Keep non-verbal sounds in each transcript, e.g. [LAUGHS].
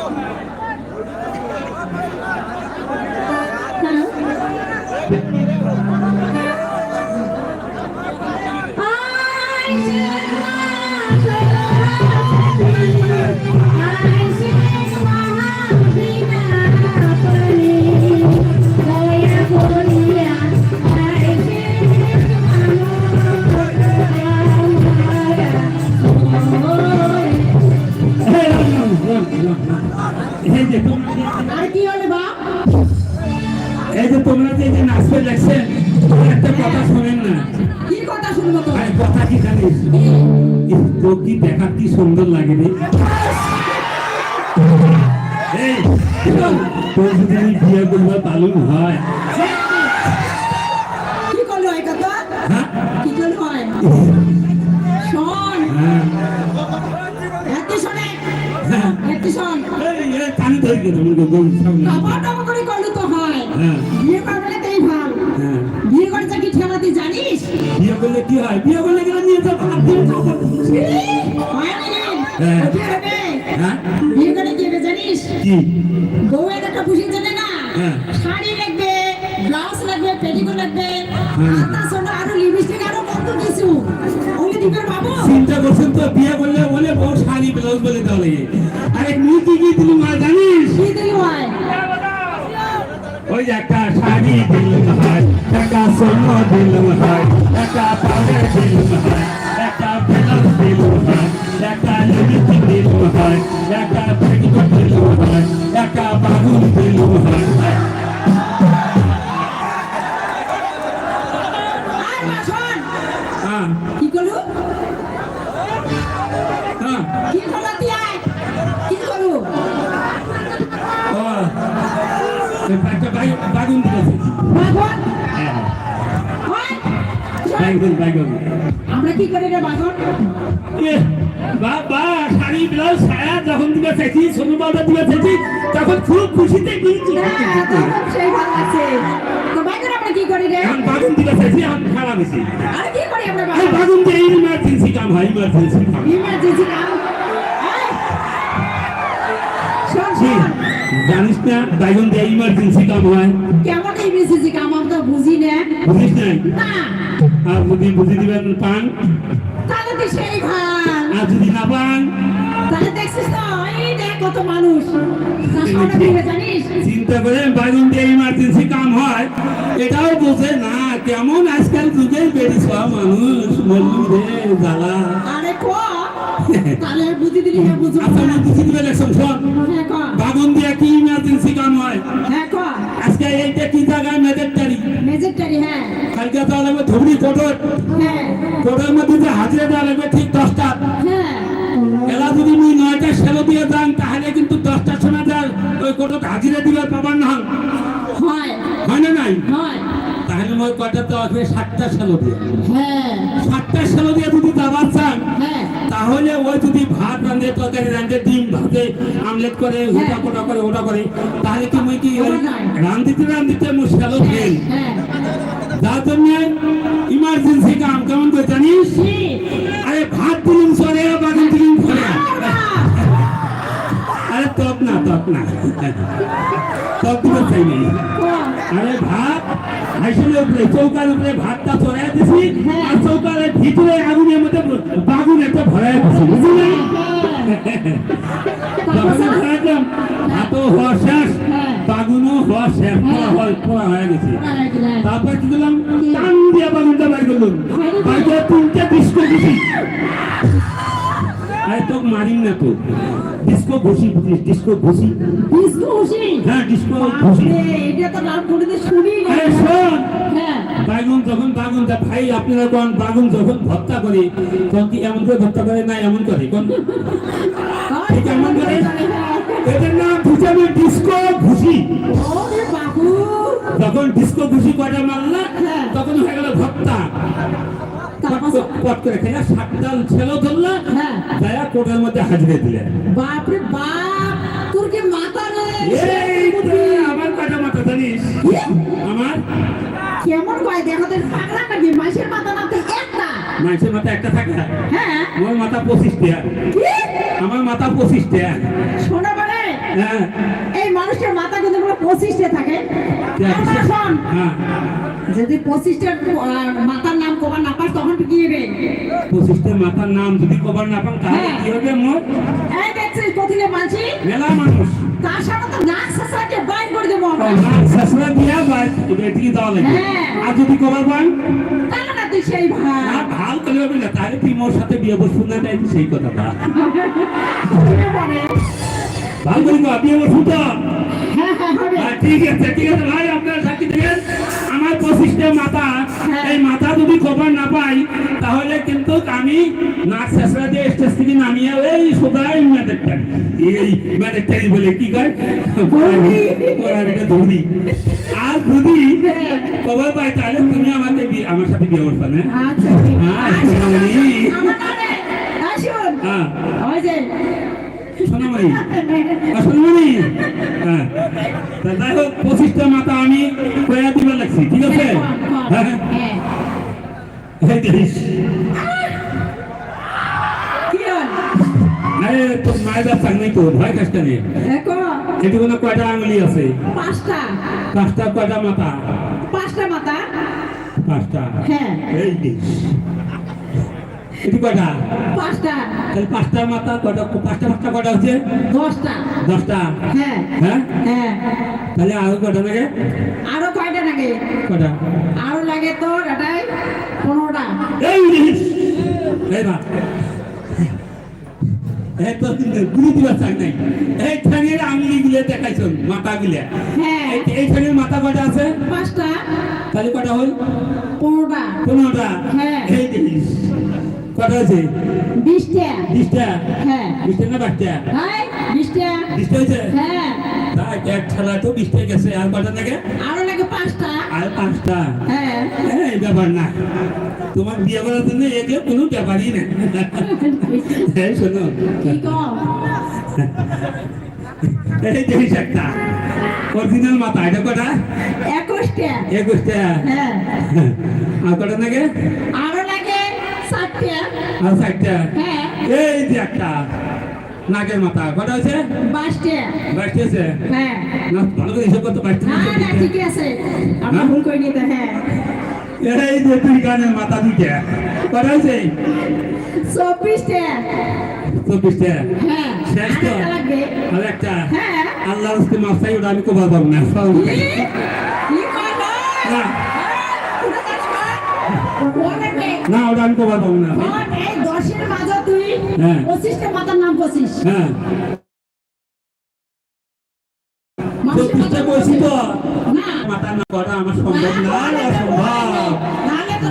know how. তোমরা যে যে নাচবে দেখছেন একটা কথা শোনেন না। কি কথা শুনব তো আরে কথা কি জানিস? ইস, তোর কি সুন্দর লাগে রে? এই তোর যদি এই বিয়ে হয়। কি করল এই কথা? হ্যাঁ? কি করল হয়? শোন। হ্যাঁ। একটি শোনে। হ্যাঁ। শোন। এই, এই, কানে ধরে গেল সামনে করে করলে তো হয়। হ্যাঁ। জানিস? বিয়ে করলে কি হয়? বিয়ে করলে গেলে নিয়ে খাব। হয়? হ্যাঁ। বিয়ে করে কি জানিস? কি? বউয়ের একটা খুশি জানে না। হ্যাঁ। শাড়ি লাগবে ব্লাউজ লাগবে পেটিকোট লাগবে। আর তার সঙ্গে আরও লিপস্টিক আরও কত কিছু। ওকে দিবে বাবু চিন্তা করছেন তো বিয়ে করলে বলে বউ শাড়ি ব্লাউজ বলে দেওয়া লাগে। আরে তুই কি দিলি মা জানিস? কি দিলি যে একটা শাড়ি দিলাম হাই একটা সোন দিলাম হাই একটা পাউডার দিলাম হাই একটা ব্লাউজ দিলাম হাই একটা লিপস্টিক দিলাম হাই একটা পেটিকোট দিলাম হাই বাগুন বাগুন আমরা কি করি রে বাগন এ, বাবা শাড়ি ব্লাউজ সায়া যখন দিবে চাইছি সোনু বাবা দিবে চাইছি তখন খুব খুশিতে দিয়েছি হ্যাঁ, তখন সেই ভালো আছে। তো বাগন আমরা কি করি রে? এখন বাগুন দিবে চাইছি এখন খারাপ হয়েছে। আর কি করি আমরা বাগন দিয়ে ইমার্জেন্সি কাম হয় ইমার্জেন্সি কাম। ইমার্জেন্সি কাম। জানিস না বাগুন দিয়ে ইমার্জেন্সি কাম হয়? কেমন ইমার্জেন্সি কাম বুঝি না? বুঝিস না। আর যদি বুঝি দিবেন পান? তাহলে তো সেই ভালো আর যদি না পান? তাহলে দেখছিস তো এই দেখ কত মানুষ। চিন্তা করে বাগুন দিয়ে ইমার্জেন্সি কাম হয় এটাও বোঝে না কেমন আজকাল যুগে বেরিয়েছ মানুষ মল্লু রে জ্বালা। আরে ক তাহলে বুঝি দিলি হ্যাঁ বুঝো আচ্ছা বুঝি দিবে দেখছেন শোন। হ্যাঁ বাগুন দিয়ে কি ইমার্জেন্সি কাম হয়? হ্যাঁ ক। এইটা কি মেজেরটারি? হ্যাঁ। কালকে দেওয়া লাগবে ধুবড়ি কোটর হ্যাঁ। কোটর মধ্যে যে হাজিরা দেওয়া লাগবে ঠিক দশটা। হ্যাঁ। এলা যদি মুই নয়টা সেলো দিয়ে তাহলে কিন্তু দশটার সময় যা ওই কোটক হাজিরা পাবার না হয়। হয়। না নাই? হয়। তাহলে মই তো আসবে সাতটা সেলো দিয়ে। হ্যাঁ। সাতটা সেলো দিয়ে তাহলে ওই যদি ভাত রাঁধে তরকারি রান্ধে ডিম ভাতে আমলেট করে ওটা কোটা করে ওটা করে তাহলে কি মুই কি রান্ধিতে রান্ধিতে মুই সেলো ফেল? হ্যাঁ। যার জন্য ইমার্জেন্সি কাম কেমন করে জানিস? আরে ভাত দিলুম সরে বাগান দিলুম সরে আরে তপ না তপ না। তপ দিতে চাই নাই। আরে ভাত? হাইসেলের উপরে চৌকার উপরে ভাতটা চড়াই দিছি, আর চৌকারের ভিতরে আগুনের মধ্যে বাগুন একটা ভরাই দিছি, বুঝলি? তারপর কি করলাম? টান দিয়ে বাগুনটা বাইর করলাম। বাইর করে তিনটে ডিস্কো ঘুষি আরে তো মারিম না তো ডিস্কো ঘুষি ডিস্কো ঘুষি ডিস্কো হুসি। হ্যাঁ ডিস্কো ঘুষি এটা তো নাম কোনোদিন শুনি না। শোন হ্যাঁ। বাগুন যখন বাগুন তা ভাই আপনারা কোন বাগুন যখন ভর্তা করে তখন কি এমন করে ভর্তা করে না এমন করে কোন ঠিক এমন করে এটার নাম হিসাবে ডিস্কো ঘুষি ওরে বাবু। যখন ডিস্কো ঘুষি কয়টা মারলা হ্যাঁ। তখন হয়ে গেল ভর্তা তারপর পট- করে খেলা ধরলা। হ্যাঁ। যায়া কোটের মধ্যে হাজিরে দিলে। বাপরে বাপ তোর কি মাথা নেই আমার কয়টা মাথা জানিস? আমার? কেমন কয় দেখো তো পাগলা নাকি? মাসের মাথা না একটা? মানুষের মাথা একটা থাকে? হ্যাঁ। আমার মাথা পঁচিশটা কি? আমার মাথা পঁচিশটা শোনা মানে হ্যাঁ। এই মানুষের মাথা কিন্তু পঁচিশটা থাকে। শোন। হ্যাঁ। যদি পঁচিশটার মাথার নাম কবার না পাস তখন কি হবে পঁচিশটা মাথার নাম যদি কবার না পান তাহলে হ্যাঁ। কি হবে মোর এই দেখছিস প্রতিলে মানছি মেলা মানুষ। তার সাথে তো নাক সাসাকে বাইর করে দেবো আমরা। শাশুড়া দিয়া বা এদিকে দেওয়া লাগবে হ্যাঁ। আর যদি কবার পান? তাহলে না তুই সেই ভাই? না ভালো করে হবে না। তাহলে তুই মোর সাথে বিয়ে বসবো না তাই সেই কথাটা [LAUGHS] ভালো করে বিয়ে বসবো তো হ্যাঁ হ্যাঁ হ্যাঁ, ঠিক আছে ঠিক আছে ভাই আপনার সাক্ষী দেবেন। আমার পঁচিশটা মাথা। এই মাথা যদি খবর না পাই তাহলে কিন্তু আমি নাচ শেষরা দিয়ে স্টেজ থেকে নামিয়ে এই সোদাই ম্যাটেকটা এই ম্যাটেকটা বলে কি কয়? পড়াবিটা ধরি আর যদি খবর পাই তাহলে তুমি আমাকে আমার সাথে বিয়ে করবে না আচ্ছা হ্যাঁ। আমার আসুন। হ্যাঁ। ওই সোনামণি। সোনামণি। হ্যাঁ। যাই হোক পঁচিশটা মাথা আমি কয়া দিবার লাগছি ঠিক আছে? হ্যাঁ হ্যাঁ আরে তোর মায়ের নেই তো ভয় কাজটা নেই এটি কোনো কয়টা আঙুলি আছে? পাঁচটা। পাঁচটা কয়টা মাথা? পাঁচটা মাথা। পাঁচটা। হ্যাঁ। এই এটি কয়টা? পাঁচটা। তাহলে মাথা পাঁচটা পাঁচটা হচ্ছে? দশটা। দশটা? হ্যাঁ। হ্যাঁ? হ্যাঁ। তাহলে আরও কয়টা লাগে? আরও কয়টা লাগে? কয়টা? আরও লাগে তোর এটাই পনেরোটা। এই বা তো চাক নাই। এই ঠাঙের আঙুলি গুলো দেখাইছ মাথা গুলা এই ঠাঙের মাথা কয়টা আছে? পাঁচটা। তাহলে কয়টা হল? পনেরোটা। পনেরোটা? হ্যাঁ। এই দেখিস আছে? বিশটা। বিশটা? হ্যাঁ। বিশটা না বাচ্চা হাই বিশটা। বিশটা হয়েছে? হ্যাঁ। তা এক ঠেলা তো বিশটা গেছে আর কয়টা লাগে? আরও লাগে পাঁচটা। আর পাঁচটা? হ্যাঁ। এই ব্যাপার না। তোমার বিয়ে করার জন্য একে কোনো ব্যাপারই না। শোনো। কি কম? এই দেখিস একটা অরিজিনাল মাথা এটা কটা? একুশটা। একুশটা। হ্যাঁ। আর কটা আরও লাগে আর ষাটটা হ্যাঁ। এই যে একটা নাকের মাথা কটা আছে বাইশটা বাইশটি আছে? হ্যাঁ। না ভালো করে হিসাব করতে পারছি না। না ঠিক আছে। আমরা ভুল করে নিতে হ্যাঁ। এই যে তুই গানের মাথা দুইটা কটা আছে চব্বিশটা। হ্যাঁ আর একটা হ্যাঁ। হস্তে ওটা আমি কোবার পাবো না। না ওটা আমি কোবার পাবো না দশের মাঝে তুই হ্যাঁ। পঁচিশটা নাম হ্যাঁ বলছি তো না মাথা না করা আমার সম্ভব না না, অসম্ভব নাহলে তো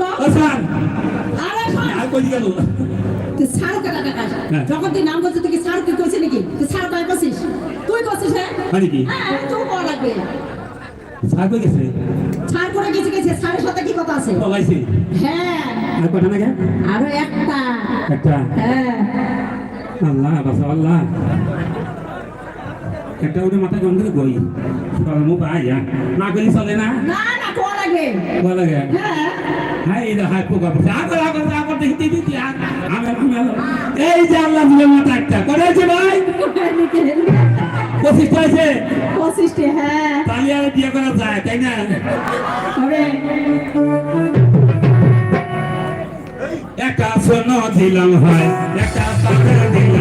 কর? ও স্যার আরে কই গেল তুই খাস। হ্যাঁ। যখন তুই নাম করছিস তুই কি শাহরুখকে কইছিস নাকি? তুই করছিস? তুই হ্যাঁ? মানে কি হ্যাঁ, তুই করা লাগবে। স্যার কই গেছে? ছাড় করে গেছে গেছে? ছাড়ের সাথে কি কথা আছে? পলাইছে হ্যাঁ। আর কটা নাকি আরও একটা। একটা? হ্যাঁ। আল্লাহ বাসা আল্লাহ। একটা ওটা মাথা গন্ধ গই মু পাই না গলি চলে না? না না করা লাগবে? ভালো লাগে? হ্যাঁ। এই হাই পোকা পড়ছে। আগর আগর আগর দেখতে দিতে আমি আমি এই যে আল্লাহ দিলে মাথা একটা। করেছে ভাই? [LAUGHS] পঁচিশটা আছে পঁচিশটি হ্যাঁ। তাহলে আর বিয়ে করা যায় তাই না? হবে। একা সোনা দিলাম হয় একটা পাথর দিলাম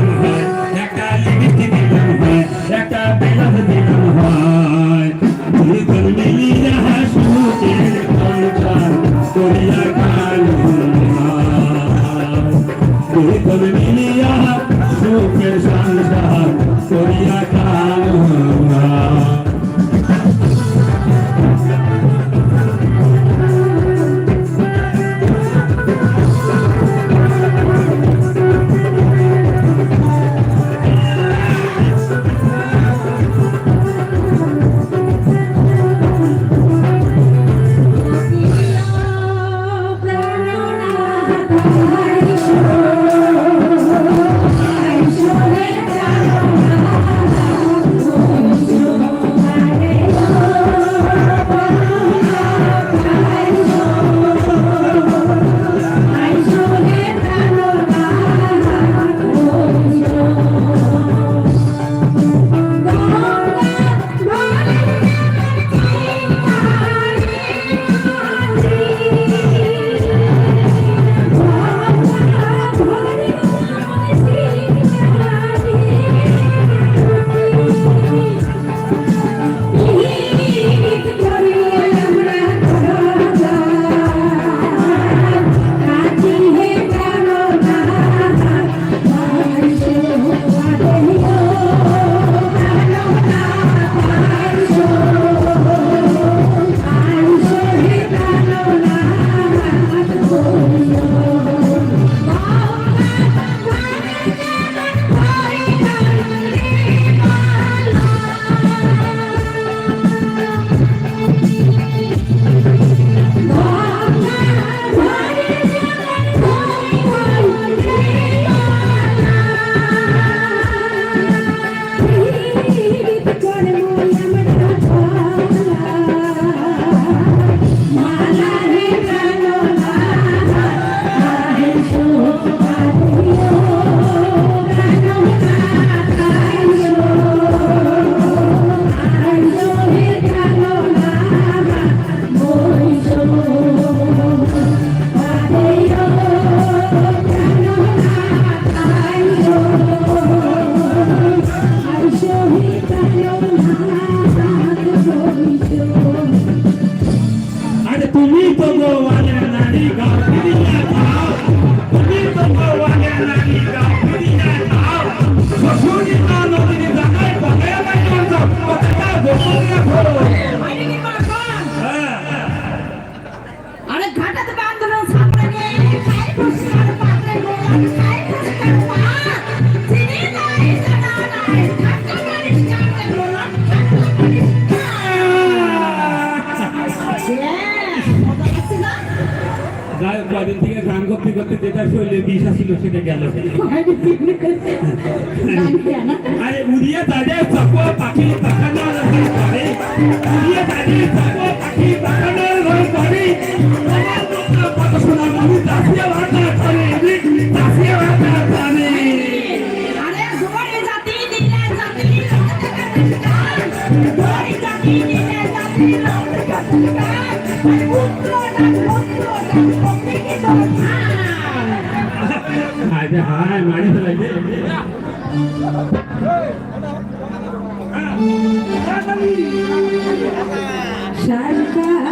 কয়দিন থেকে গান করতে করতে যেটা শৈলে বিষ আসিল সেটা গেল। আরে উড়িয়া দাদে পাখি Thank you. ಅದೇ ಹಾಯ್ ಮಾಡಿದ್ರ ಶಂಕರ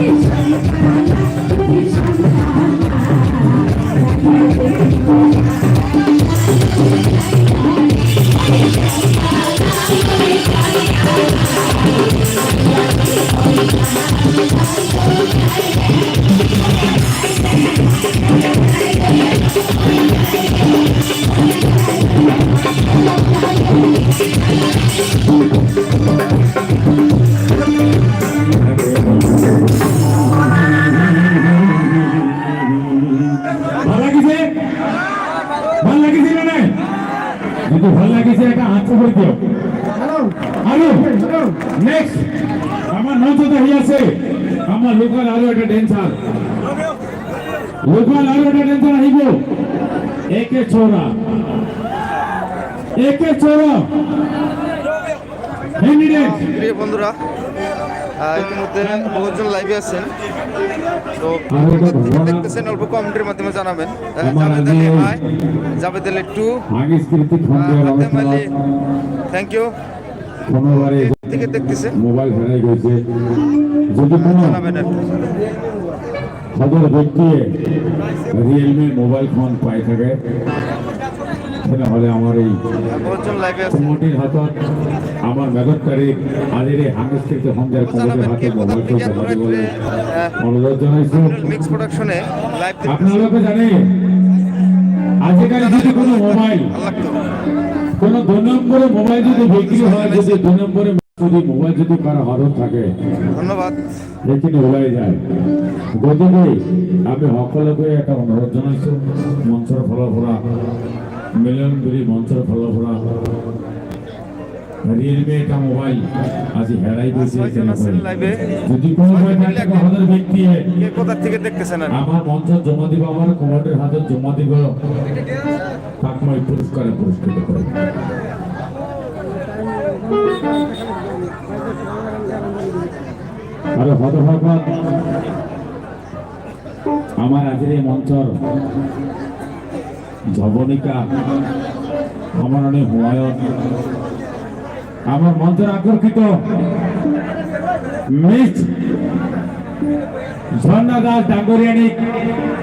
Yes. যদি ভালো লাগিছে একটা হাত করে দিও। আরও? নেক্সট আমার হয়ে আছে। আমার লোকাল আরও একটা ড্যান্সার লোকাল আরও একটা ড্যান্সার আহিব। একে ছোরা একে ছোরা বন্ধুরা ইতিমধ্যে বহুজন লাইভে আছেন। তো দেখতেছেন অল্প কমেন্টের মাধ্যমে জানাবেন। জাভেদ আলী ওই- জাভেদ আলী টু আগে স্মৃতি খন্ডের হাতেম আলী থ্যাংক ইউ থেকে দেখতেছেন। মোবাইল হারাই গেছে। যদি কোনো সদর ব্যক্তি রিয়েলমি মোবাইল ফোন পাই থাকে। তেনেহ'লে আমাৰ এই বহুজন লাইভে আছেন কমিটিৰ হাতত আমাৰ মেধত তাৰিখ এই সাংস্কৃতিক সন্ধিয়াৰ কমিটিৰ জানাবেন কে হাতত কোথা মোবাইলটো থেকে জমা আপনারা দিবলৈ আহ, অনুৰোধ জনাইছোঁ আপোনালোকে জানে আজিকালি যদি কোনো মোবাইল কোনো দুই নম্বরে মোবাইল যদি বিক্রি হয় যদি দুই নম্বরে যদি মোবাইল যদি কারও হাতত থাকে ধন্যবাদ। সেইখিনি ওলাই যায়। গতিকে আমি সকলোকে এটা অনুৰোধ জনাইছোঁ মঞ্চৰ ফালৰ পৰা মঞ্চৰ ফালৰ পৰা ৰিয়েলমি এটা মোবাইল আজি তেনেকৈ। লাইভে যদি কোনোবাই তেনেকুৱা হাজাৰ ব্যক্তিয়ে কে কোথা থেকে দেখতেছেন আমার মঞ্চত জমা দিব আমার কমিটির হাতত জমা দিব। তাক মই পুরস্কারে পুরস্কৃত করিম আৰু সদভাগত আমাৰ আজিৰ এই মঞ্চৰ জবনিকা সমাননী হুমায়ুন। আমাৰ মঞ্চৰ আকৰ্ষিত মিছ ঝৰ্ণা দাস ডাঙৰীয়ানীক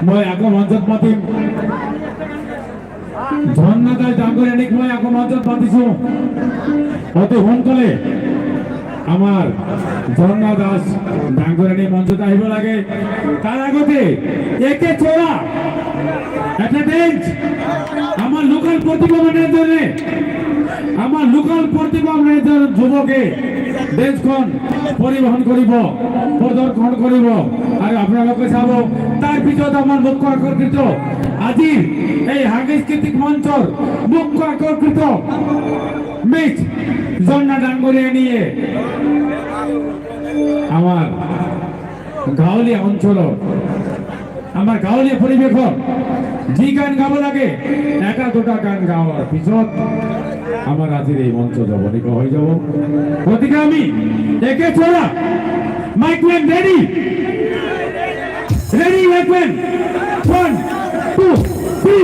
মই আকৌ মঞ্চত মাতিম। ঝৰ্ণা দাস ডাঙৰীয়ানীক মই আকৌ মঞ্চত মাতিছো। অতি সোনকালে আমাৰ ঝৰ্ণা দাস ডাঙৰীয়ানী মঞ্চত আহিব লাগে। তাৰ আগতে একে চোৰা। এটা বেঞ্চ আমার লোকাল প্রতিভা ম্যানেজারে আমার লোকাল প্রতিভা ম্যানেজার যুবকে। দেশখন পৰিবহন কৰিব প্ৰদৰ্শন কৰিব আৰু আপোনালোকে চাব তাৰ পিছত আমাৰ মুখ্য আকৰ্ষিত আজি এই সাংস্কৃতিক মঞ্চৰ মুখ্য আকৰ্ষিত মিছ জন্না ডাঙৰীয়ানীয়ে আমাৰ গাঁৱলীয়া অঞ্চলৰ আমাৰ গাঁৱলীয়া পৰিৱেশত যি গান গাব লাগে, এটা দুটা গান গাওয়ার পিছত আমার আজির এই মঞ্চ জবনিক হয়ে যাব। গতিকে আমি একে ছোড়া mic man ready ready mic man one two three